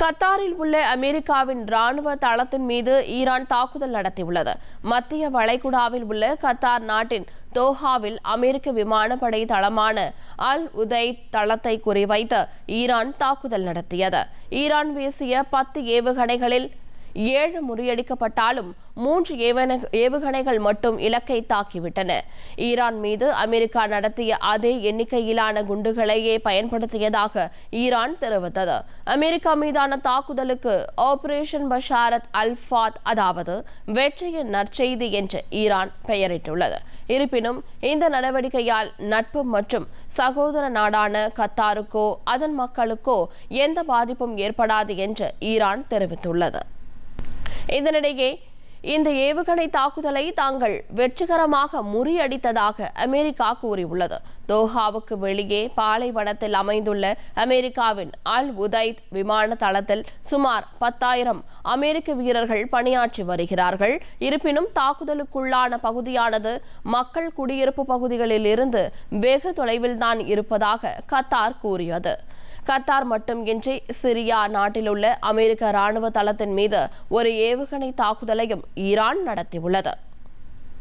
கத்தாரில் உள்ள அமெரிக்காவின் ராணுவ தளத்தின் மீது ஈரான் தாக்குதல் நடத்தியுள்ளது. மத்திய வளைகுடாவில் உள்ள கத்தார் நாட்டின் தோஹாவில் அமெரிக்க விமானப்படை தளமான அல் உதை தளத்தை குறிவைத்து ஈரான் தாக்குதல் நடத்தியது. ஈரான் வீசிய பத்து ஏவுகணைகளில் ஏழு முறியடிக்கப்பட்டாலும் மூன்று ஏவுகணைகள் மட்டும் இலக்கை தாக்கிவிட்டன. ஈரான் மீது அமெரிக்கா நடத்திய அதே எண்ணிக்கையிலான குண்டுகளையே பயன்படுத்தியதாக ஈரான் தெரிவித்தது. அமெரிக்கா மீதான தாக்குதலுக்கு ஆபரேஷன் பஷாரத் அல்ஃபாத் அதாவது வெற்றியின் நற்செய்தி என்று ஈரான் பெயரிட்டுள்ளது. இருப்பினும் இந்த நடவடிக்கையால் நட்பு மற்றும் சகோதர நாடான கத்தாருக்கோ அதன் மக்களுக்கோ எந்த பாதிப்பும் ஏற்படாது என்று ஈரான் தெரிவித்துள்ளது. இதனிடையே இந்த ஏவுகணை தாக்குதலை தாங்கள் வெற்றிகரமாக முறியடித்ததாக அமெரிக்கா கூறியுள்ளது. தோஹாவுக்கு வெளியே பாலைவனத்தில் அமைந்துள்ள அமெரிக்காவின் அல் உதைத் விமான தளத்தில் சுமார் பத்தாயிரம் அமெரிக்க வீரர்கள் பணியாற்றி வருகிறார்கள். இருப்பினும் தாக்குதலுக்குள்ளான பகுதியானது மக்கள் குடியிருப்பு பகுதிகளில் இருந்து வெகு தொலைவில்தான் இருப்பதாக கத்தார் கூறியது. கத்தார் மட்டுமின்றி சிரியா நாட்டில் உள்ள அமெரிக்க ராணுவ தளத்தின் மீது ஒரு ஏவுகணை தாக்குதலையும் ஈரான் நடத்தியுள்ளது.